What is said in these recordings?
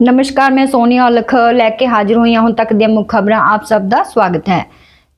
ਨਮਸਕਾਰ ਮੈਂ ਸੋਨੀਆ ਔਲਖ ਲੈ ਕੇ ਹਾਜ਼ਰ ਹੋਈ ਹਾਂ ਹੁਣ ਤੱਕ ਦੀਆਂ ਮੁੱਖ ਖਬਰਾਂ ਆਪ ਸਭ ਦਾ ਸਵਾਗਤ ਹੈ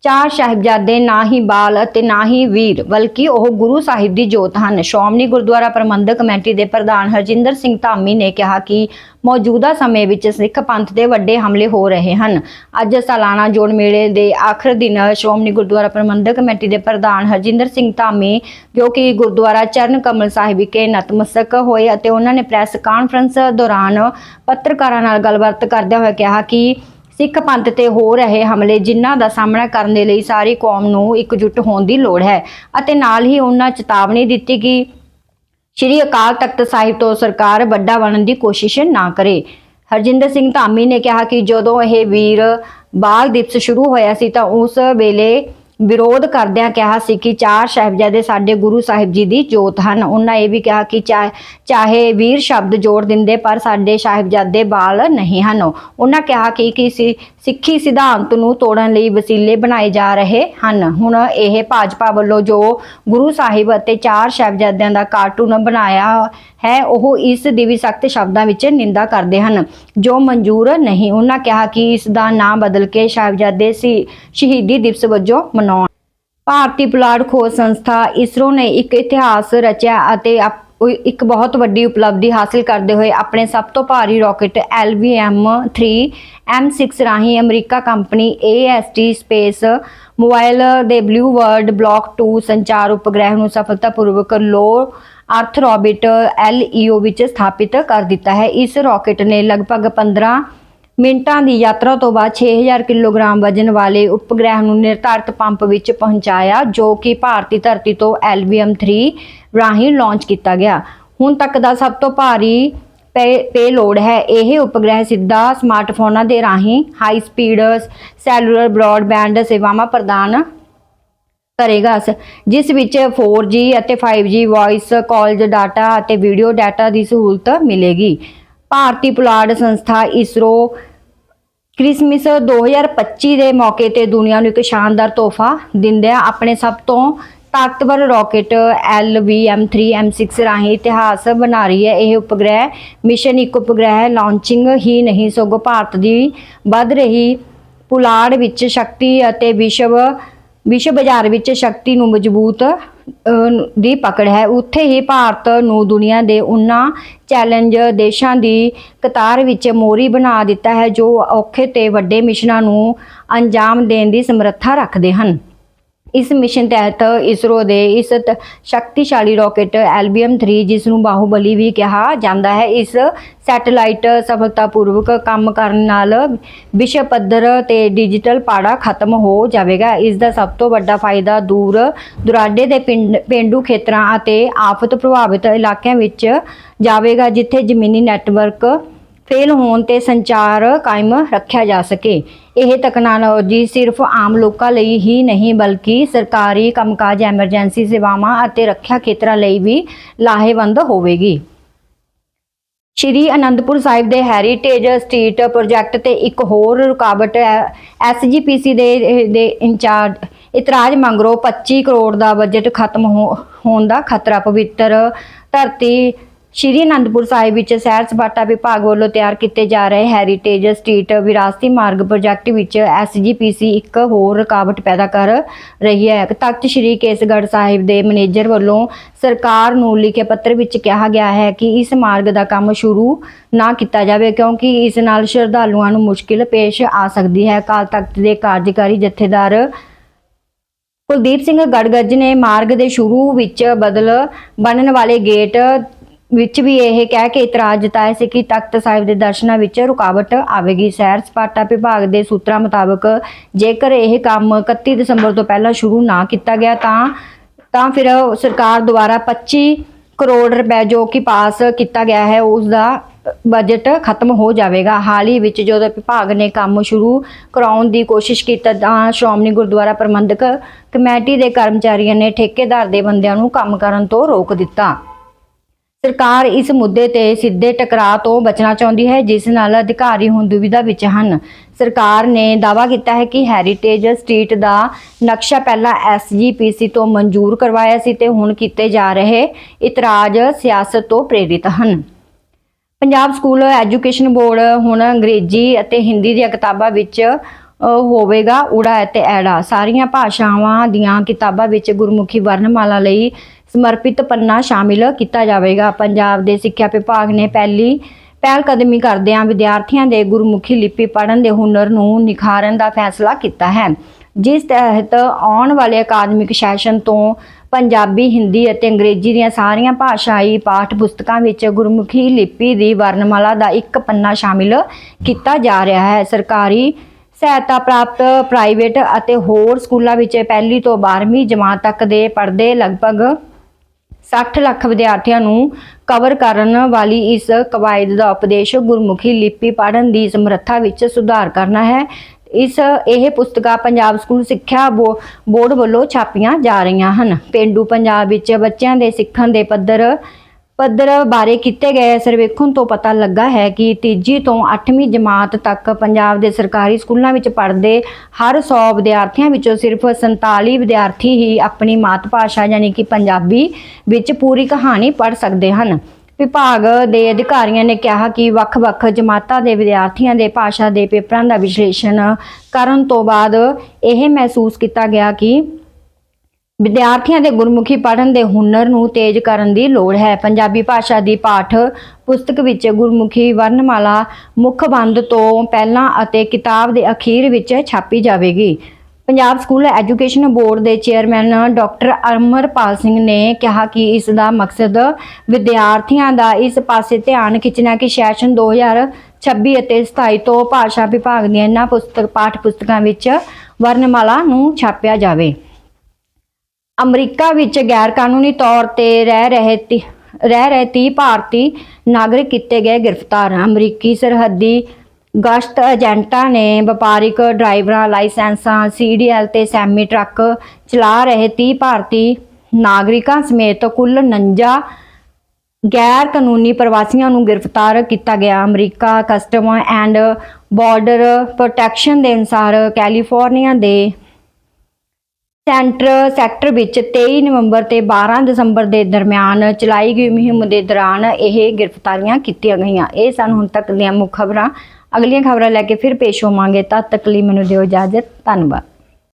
ਚਾਰ ਸਾਹਿਬਜ਼ਾਦੇ ਨਾ ਹੀ ਬਾਲ ਅਤੇ ਨਾ ਹੀ ਵੀਰ, ਬਲਕਿ ਉਹ ਗੁਰੂ ਸਾਹਿਬ ਦੀ ਜੋਤ ਹਨ। ਸ਼੍ਰੋਮਣੀ ਗੁਰਦੁਆਰਾ ਪ੍ਰਬੰਧਕ ਕਮੇਟੀ ਦੇ ਪ੍ਰਧਾਨ ਹਰਜਿੰਦਰ ਸਿੰਘ ਧਾਮੀ ਨੇ ਕਿਹਾ ਕਿ ਮੌਜੂਦਾ ਸਮੇਂ ਵਿੱਚ ਸਿੱਖ ਪੰਥ ਦੇ ਵੱਡੇ ਹਮਲੇ ਹੋ ਰਹੇ ਹਨ। ਅੱਜ ਸਾਲਾਨਾ ਜੋੜ ਮੇਲੇ ਦੇ ਆਖਰ ਦਿਨ ਸ਼੍ਰੋਮਣੀ ਗੁਰਦੁਆਰਾ ਪ੍ਰਬੰਧਕ ਕਮੇਟੀ ਦੇ ਪ੍ਰਧਾਨ ਹਰਜਿੰਦਰ ਸਿੰਘ ਧਾਮੀ, ਜੋ ਕਿ ਗੁਰਦੁਆਰਾ ਚਰਨ ਕਮਲ ਸਾਹਿਬ ਵਿਖੇ ਨਤਮਸਤਕ ਹੋਏ ਅਤੇ ਉਹਨਾਂ ਨੇ ਪ੍ਰੈਸ ਕਾਨਫਰੰਸ ਦੌਰਾਨ ਪੱਤਰਕਾਰਾਂ ਨਾਲ ਗੱਲਬਾਤ ਕਰਦਿਆਂ ਹੋਏ ਕਿਹਾ ਕਿ ਸਿੱਖ ਪੰਥ ਤੇ ਹੋ ਰਹੇ ਹਮਲੇ ਜਿਨ੍ਹਾਂ ਦਾ ਸਾਹਮਣਾ ਕਰਨ ਦੇ ਲਈ ਸਾਰੀ ਕੌਮ ਨੂੰ ਇਕਜੁੱਟ ਹੋਣ ਦੀ ਲੋੜ ਹੈ ਅਤੇ ਨਾਲ ਹੀ ਉਹਨਾਂ ਚੇਤਾਵਨੀ ਦਿੱਤੀ ਕਿ ਸ਼੍ਰੀ ਅਕਾਲ ਤਖਤ ਸਾਹਿਬ ਤੋਂ ਸਰਕਾਰ ਵੱਡਾ ਬਣਨ ਦੀ ਕੋਸ਼ਿਸ਼ ਨਾ ਕਰੇ। ਹਰਜਿੰਦਰ ਸਿੰਘ ਧਾਮੀ ਨੇ ਕਿਹਾ ਕਿ ਜਦੋਂ ਇਹ ਵੀਰ ਬਾਲ ਦਿਵਸ ਸ਼ੁਰੂ ਹੋਇਆ ਸੀ ਤਾਂ ਉਸ ਵੇਲੇ ਵਿਰੋਧ ਕਰਦਿਆਂ ਕਿਹਾ ਸੀ ਕਿ ਚਾਰ ਸਾਹਿਬਜ਼ਾਦੇ ਸਾਡੇ ਗੁਰੂ ਸਾਹਿਬ ਜੀ ਦੀ ਜੋਤ ਹਨ। ਉਹਨਾਂ ਇਹ ਵੀ ਕਿਹਾ ਕਿ ਚਾ- ਚਾਹੇ ਵੀਰ ਸ਼ਬਦ ਜੋੜ ਦਿੰਦੇ ਪਰ ਸਾਡੇ ਸਾਹਿਬਜ਼ਾਦੇ ਬਾਲ ਨਹੀਂ ਹਨ। ਉਹਨਾਂ ਕਿਹਾ ਕਿ ਕਿ ਸਿ- ਸਿੱਖੀ ਸਿਧਾਂਤ ਨੂੰ ਤੋੜਨ ਲਈ ਵਸੀਲੇ ਬਣਾਏ ਜਾ ਰਹੇ ਹਨ। ਹੁਣ ਇਹ ਭਾਜਪਾ ਵੱਲੋਂ ਜੋ ਗੁਰੂ ਸਾਹਿਬ ਅਤੇ ਚਾਰ ਸਾਹਿਬਜ਼ਾਦਿਆਂ ਦਾ ਕਾਰਟੂਨ ਬਣਾਇਆ ਹੈ, ਉਹ ਇਸ ਦੀ ਵੀ ਸਖਤ ਸ਼ਬਦਾਂ ਵਿੱਚ ਨਿੰਦਾ ਕਰਦੇ ਹਨ। ਜੋ ਮਨਜ਼ੂਰ ਨਹੀਂ। ਉਹਨਾਂ ਕਿਹਾ ਕਿ ਇਸ ਦਾ ਨਾਮ ਬਦਲ ਕੇ ਸਾਹਿਬਜ਼ਾਦੇ ਸ਼ਹੀਦੀ ਦਿਵਸ ਵਜੋਂ ਭਾਰਤੀ ਪੁਲਾੜ ਖੋਜ ਸੰਸਥਾ ਇਸਰੋ ਨੇ ਇੱਕ ਇਤਿਹਾਸ ਰਚਿਆ ਅਤੇ ਅਪ- ਇੱਕ ਬਹੁਤ ਵੱਡੀ ਉਪਲਬਧੀ ਹਾਸਲ ਕਰਦੇ ਹੋਏ ਆਪਣੇ ਸਭ ਤੋਂ ਭਾਰੀ ਰਾਕੇਟ LVM-3 M6 ਰਾਹੀਂ ਅਮਰੀਕਾ ਕੰਪਨੀ AST ਸਪੇਸ ਮੋਬਾਈਲ ਦੇ ਬਲੂ ਵਰਲਡ ਬਲੌਕ 2 ਸੰਚਾਰ ਉਪਗ੍ਰਹਿ ਨੂੰ ਸਫਲਤਾਪੂਰਵਕ ਲੋ ਅਰਥ ਆਰਬਿਟ LEO ਵਿੱਚ ਸਥਾਪਿਤ ਕਰ ਦਿੱਤਾ ਹੈ। ਇਸ ਰਾਕੇਟ ਨੇ ਲਗਭਗ 15 ਮਿੰਟਾਂ ਦੀ ਯਾਤਰਾ ਤੋਂ ਬਾਅਦ 6000 ਕਿਲੋਗ੍ਰਾਮ ਵਜ਼ਨ ਵਾਲੇ ਉਪਗ੍ਰਹਿ ਨੂੰ ਨਿਰਧਾਰਤ ਪੰਪ ਵਿੱਚ ਪਹੁੰਚਾਇਆ, ਜੋ ਕਿ ਭਾਰਤੀ ਧਰਤੀ ਤੋਂ LVM-3 ਰਾਹੀਂ ਲਾਂਚ ਕੀਤਾ ਗਿਆ। ਹੁਣ ਤੱਕ ਦਾ ਸਭ ਤੋਂ ਭਾਰੀ ਪੇ, ਪੇਲੋਡ ਹੈ। ਇਹ ਉਪਗ੍ਰਹਿ ਸਿੱਧਾ ਸਮਾਰਟਫੋਨਾਂ ਦੇ ਰਾਹੀਂ ਹਾਈ ਸਪੀਡ ਸੈਲੂਲਰ ਬ੍ਰੌਡਬੈਂਡ ਸੇਵਾਵਾਂ ਪ੍ਰਦਾਨ ਕਰੇਗਾ। ਸ- ਜਿਸ ਵਿੱਚ 4G ਅਤੇ 5G ਵੌਇਸ ਕਾਲਜ ਡਾਟਾ ਅਤੇ ਵੀਡੀਓ ਡਾਟਾ ਦੀ ਸਹੂਲਤ ਮਿਲੇਗੀ। ਭਾਰਤੀ ਪੁਲਾੜ ਸੰਸਥਾ ਇਸਰੋ ਕ੍ਰਿਸਮਸ 2025 ਦੇ ਮੌਕੇ ਤੇ ਦੁਨੀਆ ਨੂੰ ਇੱਕ ਸ਼ਾਨਦਾਰ ਤੋਹਫਾ ਦਿੰਦਿਆਂ ਆਪਣੇ ਸਭ ਤੋਂ ਤਾਕਤਵਰ ਰਾਕੇਟ LVM-3 M6 ਰਾਹੀਂ ਇਤਿਹਾਸ ਬਣਾ ਰਹੀ ਹੈ। ਇਹ ਉਪਗ੍ਰਹਿ, ਮਿਸ਼ਨ ਇੱਕ ਉਪਗ੍ਰਹਿ, ਲਾਂਚਿੰਗ ਹੀ ਨਹੀਂ, ਸਗੋਂ ਭਾਰਤ ਦੀ ਵੱਧ ਰਹੀ ਪੁਲਾੜ ਵਿੱਚ ਸ਼ਕਤੀ ਅਤੇ ਵਿਸ਼ਵ ਵਿਸ਼ਵ ਬਾਜ਼ਾਰ ਵਿੱਚ ਸ਼ਕਤੀ ਨੂੰ ਮਜ਼ਬੂਤ ਦੀ ਪਕੜ ਹੈ। ਉੱਥੇ ਹੀ ਭਾਰਤ ਨੂੰ ਦੁਨੀਆ ਦੇ ਉਹਨਾਂ ਚੈਲੰਜ ਦੇਸ਼ਾਂ ਦੀ ਕਤਾਰ ਵਿੱਚ ਮੋਰੀ ਬਣਾ ਦਿੱਤਾ ਹੈ, ਜੋ ਔਖੇ ਤੇ ਵੱਡੇ ਮਿਸ਼ਨਾਂ ਨੂੰ ਅੰਜਾਮ ਦੇਣ ਦੀ ਸਮਰੱਥਾ ਰੱਖਦੇ ਹਨ। ਇਸ ਮਿਸ਼ਨ ਤਹਿਤ ਇਸਰੋ ਦੇ ਇਸ ਤ- ਸ਼ਕਤੀਸ਼ਾਲੀ ਰਾਕੇਟ LBM-3 ਜਿਸ ਨੂੰ ਬਾਹੂਬਲੀ ਵੀ ਕਿਹਾ ਜਾਂਦਾ ਹੈ, ਇਸ ਸੈਟੇਲਾਈਟ ਸਫਲਤਾਪੂਰਵਕ ਕੰਮ ਕਰਨ ਨਾਲ ਵਿਸ਼ਵ ਪੱਧਰ ਤੇ ਡਿਜੀਟਲ ਪਾੜਾ ਖਤਮ ਹੋ ਜਾਵੇਗਾ। ਇਸ ਦਾ ਸਭ ਤੋਂ ਵੱਡਾ ਫਾਇਦਾ ਦੂਰ ਦੁਰਾਡੇ ਦੇ ਪਿੰਡ, ਪੇਂਡੂ ਖੇਤਰਾਂ ਅਤੇ ਆਫਤ ਪ੍ਰਭਾਵਿਤ ਇਲਾਕਿਆਂ ਵਿੱਚ ਜਾਵੇਗਾ, ਜਿੱਥੇ ਜ਼ਮੀਨੀ ਨੈਟਵਰਕ ਫੇਲ ਹੋਣ ਤੇ ਸੰਚਾਰ ਕਾਇਮ ਰੱਖਿਆ ਜਾ ਸਕੇ। ਇਹ ਤਕਨਾਲੋਜੀ ਸਿਰਫ ਆਮ ਲੋਕਾਂ ਲਈ ਹੀ ਨਹੀਂ, ਬਲਕਿ ਸਰਕਾਰੀ ਕੰਮਕਾਜ, ਐਮਰਜੈਂਸੀ ਸੇਵਾਵਾਂ ਅਤੇ ਰੱਖਿਆ ਖੇਤਰਾਂ ਲਈ ਵੀ ਲਾਹੇਵੰਦ ਹੋਵੇਗੀ। ਸ਼੍ਰੀ ਅਨੰਦਪੁਰ ਸਾਹਿਬ ਦੇ ਹੈਰੀਟੇਜ ਸਟਰੀਟ ਪ੍ਰੋਜੈਕਟ ਤੇ ਇੱਕ ਹੋਰ ਰੁਕਾਵਟ ਐਸਜੀਪੀਸੀ ਦੇ ਦੇ ਇੰਚਾਰਜ ਇਤਰਾਜ਼ ਮੰਗਰੋ 25 ਕਰੋੜ ਦਾ ਬਜਟ ਖਤਮ ਹੋ- ਹੋਣ ਦਾ ਖਤਰਾ, ਪਵਿੱਤਰ ਧਰਤੀ ਸ਼੍ਰੀ ਅਨੰਦਪੁਰ ਸਾਹਿਬ ਵਿੱਚ ਸੈਰ ਸਪਾਟਾ ਵਿਭਾਗ ਵੱਲੋਂ ਤਿਆਰ ਕੀਤੇ ਜਾ ਰਹੇ ਹੈਰੀਟੇਜ ਸਟਰੀਟ ਵਿਰਾਸਤੀ ਮਾਰਗ ਪ੍ਰੋਜੈਕਟ ਵਿੱਚ ਐਸਜੀਪੀਸੀ ਇੱਕ ਹੋਰ ਰੁਕਾਵਟ ਪੈਦਾ ਕਰ ਰਹੀ ਹੈ। ਤਖਤ ਸ਼੍ਰੀ ਕੇਸਗੜ੍ਹ ਸਾਹਿਬ ਦੇ ਮੈਨੇਜਰ ਵੱਲੋਂ ਸਰਕਾਰ ਨੂੰ ਲਿਖੇ ਪੱਤਰ ਵਿੱਚ ਕਿਹਾ ਗਿਆ ਹੈ ਕਿ ਇਸ ਮਾਰਗ ਦਾ ਕੰਮ ਸ਼ੁਰੂ ਨਾ ਕੀਤਾ ਜਾਵੇ ਕਿਉਂਕਿ ਇਸ ਨਾਲ ਸ਼ਰਧਾਲੂਆਂ ਨੂੰ ਮੁਸ਼ਕਿਲ ਪੇਸ਼ ਆ ਸਕਦੀ ਹੈ। ਅਕਾਲ ਤਖਤ ਦੇ ਕਾਰਜਕਾਰੀ ਜਥੇਦਾਰ ਕੁਲਦੀਪ ਸਿੰਘ ਗੜਗੱਜ ਨੇ ਮਾਰਗ ਦੇ ਸ਼ੁਰੂ ਵਿੱਚ ਬਦਲ ਬਣਨ ਵਾਲੇ ਗੇਟ ਵਿੱਚ ਵੀ ਇਹ ਕਹਿ ਕੇ ਇਤਰਾਜ਼ ਜਤਾਇਆ ਸੀ ਕਿ ਤਖਤ ਸਾਹਿਬ ਦੇ ਦਰਸ਼ਨਾਂ ਵਿੱਚ ਰੁਕਾਵਟ ਆਵੇਗੀ। ਸੈਰ ਸਪਾਟਾ ਵਿਭਾਗ ਦੇ ਸੂਤਰਾਂ ਮੁਤਾਬਕ ਜੇਕਰ ਇਹ ਕੰਮ 31 ਦਸੰਬਰ ਤੋਂ ਪਹਿਲਾਂ ਸ਼ੁਰੂ ਨਾ ਕੀਤਾ ਗਿਆ ਤਾਂ ਤਾਂ ਫਿਰ ਸਰਕਾਰ ਦੁਆਰਾ 25 ਕਰੋੜ ਰੁਪਏ ਜੋ ਕਿ ਪਾਸ ਕੀਤਾ ਗਿਆ ਹੈ ਉਸ ਦਾ ਬਜਟ ਖਤਮ ਹੋ ਜਾਵੇਗਾ। ਹਾਲ ਹੀ ਵਿੱਚ ਜਦੋਂ ਵਿਭਾਗ ਨੇ ਕੰਮ ਸ਼ੁਰੂ ਕਰਾਉਣ ਦੀ ਕੋਸ਼ਿਸ਼ ਕੀਤੀ ਤਾਂ ਸ਼੍ਰੋਮਣੀ ਗੁਰਦੁਆਰਾ ਪ੍ਰਬੰਧਕ ਕਮੇਟੀ ਦੇ ਕਰਮਚਾਰੀਆਂ ਨੇ ਠੇਕੇਦਾਰ ਦੇ ਬੰਦਿਆਂ ਨੂੰ ਕੰਮ ਕਰਨ ਤੋਂ ਰੋਕ ਦਿੱਤਾ। ਸਰਕਾਰ ਇਸ ਮੁੱਦੇ ਤੇ ਸਿੱਧੇ ਟਕਰਾਅ ਤੋਂ ਬਚਣਾ ਚਾਹੁੰਦੀ ਹੈ, ਜਿਸ ਨਾਲ ਅਧਿਕਾਰੀ ਹੁਣ ਦੁਵਿਧਾ ਵਿੱਚ ਹਨ। ਸਰਕਾਰ ਨੇ ਦਾਅਵਾ ਕੀਤਾ ਹੈ ਕਿ ਹੈਰੀਟੇਜ ਸਟਰੀਟ ਦਾ ਨਕਸ਼ਾ ਪਹਿਲਾਂ ਐਸਜੀਪੀਸੀ ਤੋਂ ਮਨਜ਼ੂਰ ਕਰਵਾਇਆ ਸੀ ਤੇ ਹੁਣ ਕੀਤੇ ਜਾ ਰਹੇ ਇਤਰਾਜ਼ ਸਿਆਸਤ ਤੋਂ ਪ੍ਰੇਰਿਤ ਹਨ। ਪੰਜਾਬ ਸਕੂਲ ਐਜੂਕੇਸ਼ਨ ਬੋਰਡ ਹੁਣ ਅੰਗਰੇਜ਼ੀ ਅਤੇ ਹਿੰਦੀ ਦੀਆਂ ਕਿਤਾਬਾਂ ਵਿੱਚ ਹੋਵੇਗਾ ਊੜਾ ਅਤੇ ਐੜਾ। ਸਾਰੀਆਂ ਭਾਸ਼ਾਵਾਂ ਦੀਆਂ ਕਿਤਾਬਾਂ ਵਿੱਚ ਗੁਰਮੁਖੀ ਵਰਣਮਾਲਾ ਲਈ ਸਮਰਪਿਤ ਪੰਨਾ ਸ਼ਾਮਿਲ ਕੀਤਾ ਜਾਵੇਗਾ। ਪੰਜਾਬ ਦੇ ਸਿੱਖਿਆ ਵਿਭਾਗ ਨੇ ਪਹਿਲੀ ਪਹਿਲ ਕਦਮੀ ਕਰਦਿਆਂ ਵਿਦਿਆਰਥੀਆਂ ਦੇ ਗੁਰਮੁਖੀ ਲਿਪੀ ਪੜ੍ਹਨ ਦੇ ਹੁਨਰ ਨੂੰ ਨਿਖਾਰਨ ਦਾ ਫੈਸਲਾ ਕੀਤਾ ਹੈ। ਜਿਸ ਤਹਿਤ ਆਉਣ ਵਾਲੇ ਅਕਾਦਮਿਕ ਸੈਸ਼ਨ ਤੋਂ ਪੰਜਾਬੀ, ਹਿੰਦੀ ਅਤੇ ਅੰਗਰੇਜ਼ੀ ਦੀਆਂ ਸਾਰੀਆਂ ਭਾਸ਼ਾਈ ਪਾਠ ਪੁਸਤਕਾਂ ਵਿੱਚ ਗੁਰਮੁਖੀ ਲਿਪੀ ਦੀ ਵਰਣਮਾਲਾ ਦਾ ਇੱਕ ਪੰਨਾ ਸ਼ਾਮਿਲ ਕੀਤਾ ਜਾ ਰਿਹਾ ਹੈ। ਸਰਕਾਰੀ ਸਹਾਇਤਾ ਪ੍ਰਾਪਤ ਪ੍ਰਾਈਵੇਟ ਅਤੇ ਹੋਰ ਸਕੂਲਾਂ ਵਿੱਚ ਪਹਿਲੀ ਤੋਂ 12ਵੀਂ ਜਮਾਤ ਤੱਕ ਦੇ ਪੜ੍ਹਦੇ ਲਗਭਗ 60 ਲੱਖ ਵਿਦਿਆਰਥੀਆਂ ਨੂੰ ਕਵਰ ਕਰਨ ਵਾਲੀ ਇਸ ਕਵਾਇਦ ਦਾ ਉਪਦੇਸ਼ ਗੁਰਮੁਖੀ ਲਿਪੀ ਪੜ੍ਹਨ ਦੀ ਸਮਰੱਥਾ ਵਿੱਚ ਸੁਧਾਰ ਕਰਨਾ ਹੈ। ਇਸ, ਇਹ ਪੁਸਤਕਾਂ ਪੰਜਾਬ ਸਕੂਲ ਸਿੱਖਿਆ ਬੋ- ਬੋਰਡ ਵੱਲੋਂ ਛਾਪੀਆਂ ਜਾ ਰਹੀਆਂ ਹਨ। ਪੇਂਡੂ ਪੰਜਾਬ ਵਿੱਚ ਬੱਚਿਆਂ ਦੇ ਸਿੱਖਣ ਦੇ ਪੱਧਰ ਪੱਧਰ ਬਾਰੇ ਕੀਤੇ ਗਏ ਸਰਵੇਖਣ ਤੋਂ ਪਤਾ ਲੱਗਾ ਹੈ ਕਿ ਤੀਜੀ ਤੋਂ 8ਵੀਂ ਜਮਾਤ ਤੱਕ ਪੰਜਾਬ ਦੇ ਸਰਕਾਰੀ ਸਕੂਲਾਂ ਵਿੱਚ ਪੜ੍ਹਦੇ ਹਰ 100 ਵਿਦਿਆਰਥੀਆਂ ਵਿੱਚੋਂ ਸਿਰਫ 47 ਵਿਦਿਆਰਥੀ ਹੀ ਆਪਣੀ ਮਾਤ ਭਾਸ਼ਾ ਯਾਨੀ ਕਿ ਪੰਜਾਬੀ ਵਿੱਚ ਪੂਰੀ ਕਹਾਣੀ ਪੜ੍ਹ ਸਕਦੇ ਹਨ। ਵਿਭਾਗ ਦੇ ਅਧਿਕਾਰੀਆਂ ਨੇ ਕਿਹਾ ਕਿ ਵੱਖ-ਵੱਖ ਜਮਾਤਾਂ ਦੇ ਵਿਦਿਆਰਥੀਆਂ ਦੇ ਭਾਸ਼ਾ ਦੇ ਪੇਪਰਾਂ ਦਾ ਵਿਸ਼ਲੇਸ਼ਣ ਕਰਨ ਤੋਂ ਬਾਅਦ ਇਹ ਮਹਿਸੂਸ ਕੀਤਾ ਗਿਆ ਕਿ ਵਿਦਿਆਰਥੀਆਂ ਦੇ ਗੁਰਮੁਖੀ ਪੜ੍ਹਨ ਦੇ ਹੁਨਰ ਨੂੰ ਤੇਜ਼ ਕਰਨ ਦੀ ਲੋੜ ਹੈ। ਪੰਜਾਬੀ ਭਾਸ਼ਾ ਦੀ ਪਾਠ ਪੁਸਤਕ ਵਿੱਚ ਗੁਰਮੁਖੀ ਵਰਣਮਾਲਾ ਮੁੱਖ ਬੰਦ ਤੋਂ ਪਹਿਲਾਂ ਅਤੇ ਕਿਤਾਬ ਦੇ ਅਖੀਰ ਵਿੱਚ ਛਾਪੀ ਜਾਵੇਗੀ। ਪੰਜਾਬ ਸਕੂਲ ਐਜੂਕੇਸ਼ਨ ਬੋਰਡ ਦੇ ਚੇਅਰਮੈਨ ਡਾਕਟਰ ਅਮਰਪਾਲ ਸਿੰਘ ਨੇ ਕਿਹਾ ਕਿ ਇਸ ਦਾ ਮਕਸਦ ਵਿਦਿਆਰਥੀਆਂ ਦਾ ਇਸ ਪਾਸੇ ਧਿਆਨ ਖਿੱਚਣਾ ਕਿ ਸੈਸ਼ਨ 2026 ਅਤੇ 27 ਤੋਂ ਭਾਸ਼ਾ ਵਿਭਾਗ ਦੀਆਂ ਇਹਨਾਂ ਪੁਸਤਕ, ਪਾਠ ਪੁਸਤਕਾਂ ਵਿੱਚ ਵਰਣਮਾਲਾ ਨੂੰ ਛਾਪਿਆ ਜਾਵੇ। ਅਮਰੀਕਾ ਵਿੱਚ ਗੈਰ ਕਾਨੂੰਨੀ ਤੌਰ ਤੇ ਰਹਿ ਰਹੇ ਤੀ, ਰਹਿ ਰਹੇ 30 ਭਾਰਤੀ ਨਾਗਰਿਕ ਕੀਤੇ ਗਏ ਗ੍ਰਿਫਤਾਰ। ਅਮਰੀਕੀ ਸਰਹੱਦੀ ਗਸ਼ਤ ਏਜੰਟਾਂ ਨੇ ਵਪਾਰਿਕ ਡਰਾਈਵਰਾਂ, ਲਾਇਸੈਂਸਾਂ ਸੀਡੀਐਲ ਤੇ ਸੈਮੀ ਟਰੱਕ ਚਲਾ ਰਹੇ 30 ਭਾਰਤੀ ਨਾਗਰਿਕਾਂ ਸਮੇਤ ਕੁੱਲ 49 ਗੈਰ ਕਾਨੂੰਨੀ ਪ੍ਰਵਾਸੀਆਂ ਨੂੰ ਗ੍ਰਿਫਤਾਰ ਕੀਤਾ ਗਿਆ। America custom and border protection ਦੇ ਅਨੁਸਾਰ ਕੈਲੀਫੋਰਨੀਆ ਦੇ ਸੈਂਟਰ, ਸੈਕਟਰ ਵਿੱਚ 23 ਨਵੰਬਰ ਤੇ 12 ਦਸੰਬਰ ਦੇ ਦਰਮਿਆਨ ਚਲਾਈ ਗਈ ਮੁਹਿੰਮ ਦੇ ਦੌਰਾਨ ਇਹ ਗ੍ਰਿਫਤਾਰੀਆਂ ਕੀਤੀਆਂ ਗਈਆਂ। ਇਹ ਸਨ ਹੁਣ ਤੱਕ ਦੀਆਂ ਮੁੱਖ ਖਬਰਾਂ। ਅਗਲੀਆਂ ਖਬਰਾਂ ਲੈ ਕੇ ਫਿਰ ਪੇਸ਼ ਹੋਵਾਂਗੇ। ਤਦ ਤੱਕ ਲਈ ਮੈਨੂੰ ਦਿਓ ਇਜਾਜ਼ਤ। ਧੰਨਵਾਦ।